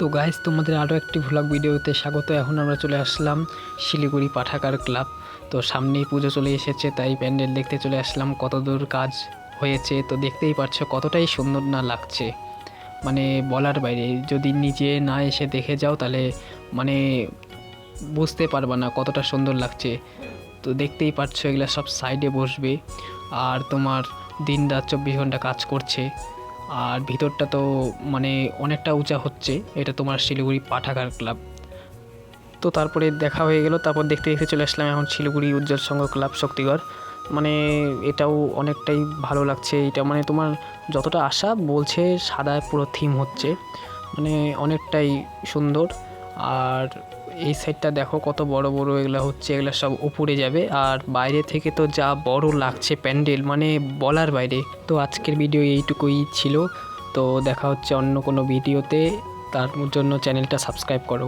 তো গাইজ তোমাদের আরও একটি ভ্লগ ভিডিওতে স্বাগত। এখন আমরা চলে আসলাম শিলিগুড়ি পাঠাগার ক্লাব তো সামনেই পুজো চলে এসেছে, তাই প্যান্ডেল দেখতে চলে আসলাম কত দূর কাজ হয়েছে। তো দেখতেই পারছ কতটাই সুন্দর না লাগছে। মানে বলার বাইরে, যদি নিজে না এসে দেখে যাও তাহলে মানে বুঝতে পারবা না কতটা সুন্দর লাগছে। তো দেখতেই পারছ এগুলো সব সাইডে বসবে। আর তোমার দিন রাত চব্বিশ ঘণ্টা কাজ করছে। আর ভিতরটা তো মানে অনেকটা উঁচা হচ্ছে। এটা তোমার শিলিগুড়ি পাঠাগার ক্লাব। তো তারপরে দেখা হয়ে গেল, তারপর দেখতে দেখতে চলে আসলাম এখন শিলিগুড়ি উজ্জ্বল সংঘ ক্লাব শক্তিগড়। মানে এটাও অনেকটাই ভালো লাগছে, এটা মানে তোমার যতটা আশা বলছে সাদায় পুরো থিম হচ্ছে। মানে অনেকটাই সুন্দর। আর এই সাইডটা দেখো কত বড় বড় এগুলো হচ্ছে, এগুলো সব উপরে যাবে। আর বাইরে থেকে তো যা বড় লাগছে প্যান্ডেল মানে বলার বাইরে। তো আজকের ভিডিও এইটুকুই ছিল। তো দেখা হচ্ছে অন্য কোনো ভিডিওতে। তার জন্য চ্যানেলটা সাবস্ক্রাইব করো।